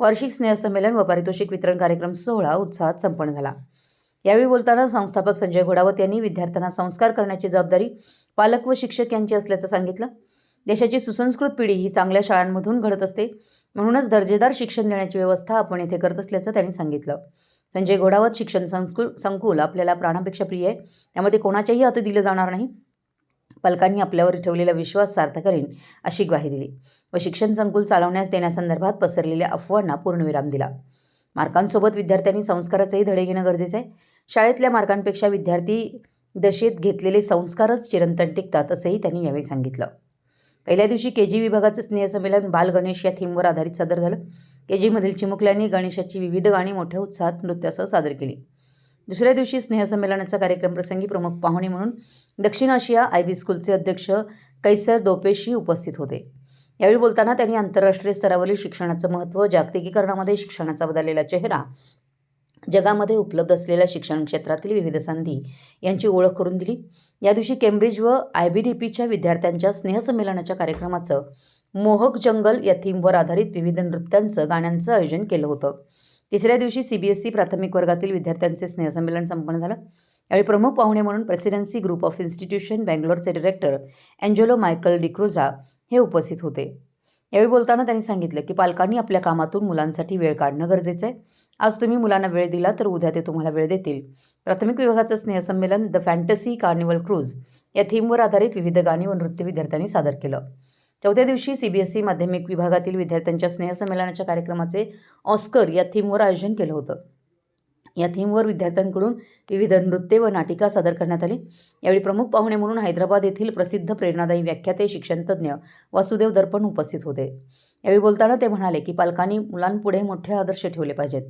वार्षिक स्नेहसंमेलन व पारितोषिक वितरण कार्यक्रम सोहळा उत्साहात संपन्न झाला. यावेळी बोलताना संस्थापक संजय घोडावत यांनी विद्यार्थ्यांना संस्कार करण्याची जबाबदारी पालक व शिक्षक यांची असल्याचं सांगितलं. देशाची सुसंस्कृत पिढी ही चांगल्या शाळांमधून घडत असते म्हणूनच दर्जेदार शिक्षण देण्याची व्यवस्था आपण येथे करत असल्याचं त्यांनी सांगितलं. संजय घोडावत शिक्षण संस्कुल संकुल आपल्याला प्राणापेक्षा प्रिय आहे त्यामध्ये कोणाच्याही हाती दिलं जाणार नाही. पालकांनी आपल्यावर ठेवलेला विश्वास सार्थ करेन अशी ग्वाही दिली. व शिक्षण संकुल चालवण्यास देण्यासंदर्भात पसरलेल्या अफवांना पूर्णविराम दिला. मार्कांसोबत विद्यार्थ्यांनी संस्काराचेही धडे घेणं गरजेचं आहे. शाळेतल्या मार्कांपेक्षा विद्यार्थी दशेत घेतलेले संस्कारच चिरंतन टिकतात असंही त्यांनी यावेळी सांगितलं. पहिल्या दिवशी के जी विभागाचं स्नेहसंमेलन बाल गणेश या थीमवर आधारित सादर झालं. के जीमधील चिमुकल्यांनी गणेशाची विविध गाणी मोठ्या उत्साहात नृत्यासह सादर केली. दुसऱ्या दिवशी स्नेहसंमेलनाचा कार्यक्रम प्रसंगी प्रमुख पाहुणे म्हणून दक्षिण आशिया आय बी स्कूलचे अध्यक्ष कैसर दोपेशी उपस्थित होते. यावेळी बोलताना त्यांनी आंतरराष्ट्रीय स्तरावरील शिक्षणाचं महत्त्व जागतिकीकरणामध्ये शिक्षणाचा बदललेला चेहरा जगामध्ये उपलब्ध असलेल्या शिक्षण क्षेत्रातील विविध संधी यांची ओळख करून दिली. या दिवशी केम्ब्रिज व आय बी डी पीच्या विद्यार्थ्यांच्या स्नेहसंमेलनाच्या कार्यक्रमाचं मोहक जंगल या थीमवर आधारित विविध नृत्यांचं गाण्यांचं आयोजन केलं होतं. तिसऱ्या दिवशी सी बी एस सी प्राथमिक वर्गातील विद्यार्थ्यांचे स्नेहसंमेलन संपन्न झालं. यावेळी प्रमुख पाहुणे म्हणून प्रेसिडेन्सी ग्रुप ऑफ इन्स्टिट्यूशन बँगलोरचे डिरेक्टर अँजेलो मायकल डिक्रोझा हे उपस्थित होते. यावेळी बोलताना त्यांनी सांगितलं की पालकांनी आपल्या कामातून मुलांसाठी वेळ काढणं गरजेचं आहे. आज तुम्ही मुलांना वेळ दिला तर उद्या ते तुम्हाला वेळ देतील. प्राथमिक विभागाचं स्नेहसंमेलन द फॅन्टसी कार्निवल क्रूज या थीमवर आधारित विविध गाणी व नृत्य विद्यार्थ्यांनी सादर केलं. चौथ्या दिवशी सी बी एस ई माध्यमिक विभागातील विद्यार्थ्यांच्या स्नेहसंमेलनाच्या कार्यक्रमाचे ऑस्कर या थीमवर आयोजन केलं होतं. या थीमवर विद्यार्थ्यांकडून विविध नृत्य व नाटिका सादर करण्यात आली. यावेळी प्रमुख पाहुणे म्हणून हैदराबाद येथील प्रसिद्ध प्रेरणादायी व्याख्याते शिक्षणतज्ज्ञ वासुदेव दर्पण उपस्थित होते. यावेळी बोलताना ते म्हणाले की पालकांनी मुलांपुढे मोठे आदर्श ठेवले पाहिजेत.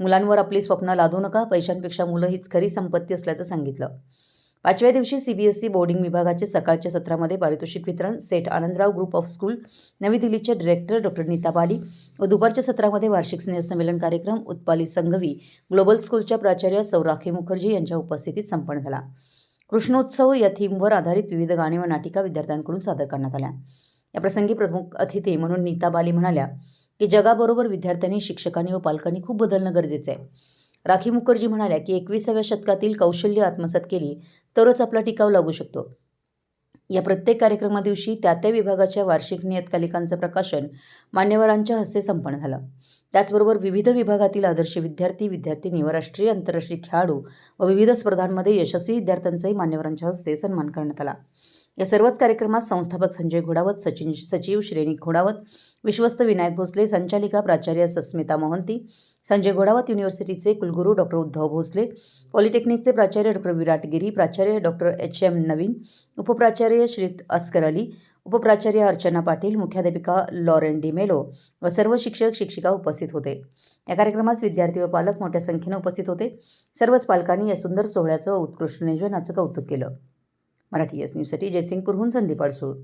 मुलांवर आपली स्वप्न लादू नका पैशांपेक्षा मुलं हीच खरी संपत्ती असल्याचं सांगितलं. पाचव्या दिवशी C B S C boarding विभागाचे सकाळच्या सत्रामध्ये पारितोषिक वितरण Seth Anandrao group of school नवी दिल्लीचे डिरेक्टर डॉक्टर नीता बाली व दुपारच्या सत्रामध्ये वार्षिक स्नेहसंमेलन कार्यक्रम उत्पाली संघवी ग्लोबल स्कूलच्या प्राचार्य सौराखी मुखर्जी यांच्या उपस्थितीत संपन्न झाला. कृष्णोत्सव या थीमवर आधारित विविध गाणी व नाटिका विद्यार्थ्यांकडून सादर करण्यात आल्या. या प्रसंगी प्रमुख अतिथी म्हणून नीता बाली म्हणाल्या की जगाबरोबर विद्यार्थ्यांनी शिक्षकांनी व पालकांनी खूप बदलणं गरजेचं आहे. राखी मुखर्जी म्हणाल्या की एकविसाव्या शतकातील कौशल्य आत्मसात केली तरच आपला टिकाव लागू शकतो. या प्रत्येक कार्यक्रमादिवशी त्या त्या विभागाच्या वार्षिक नियतकालिकांचं प्रकाशन मान्यवरांच्या हस्ते संपन्न झालं. त्याचबरोबर विविध विभागातील आदर्श विद्यार्थी विद्यार्थिनी व राष्ट्रीय आंतरराष्ट्रीय खेळाडू व विविध स्पर्धांमध्ये यशस्वी विद्यार्थ्यांचाही मान्यवरांच्या हस्ते सन्मान करण्यात आला. या सर्वच कार्यक्रमात संस्थापक संजय घोडावत सचिन सचिव श्रेणी घोडावत विश्वस्त विनायक भोसले संचालिका प्राचार्य सस्मिता मोहंती संजय घोडावत युनिव्हर्सिटीचे कुलगुरू डॉक्टर उद्धव भोसले पॉलिटेक्निकचे प्राचार्य डॉक्टर विराट गिरी प्राचार्य डॉक्टर एच एम नवीन उपप्राचार्य श्रीत अस्कर अली उपप्राचार्य अर्चना पाटील मुख्याध्यापिका लॉरेन डिमेलो व सर्व शिक्षक शिक्षिका उपस्थित होते. या कार्यक्रमास विद्यार्थी व पालक मोठ्या संख्येने उपस्थित होते. सर्वच पालकांनी या सुंदर सोहळ्याचं उत्कृष्ट नियोजनाचं कौतुक केलं. मराठी एस न्यूजसाठी जयसिंगपूरहून संदीप अडसूळ.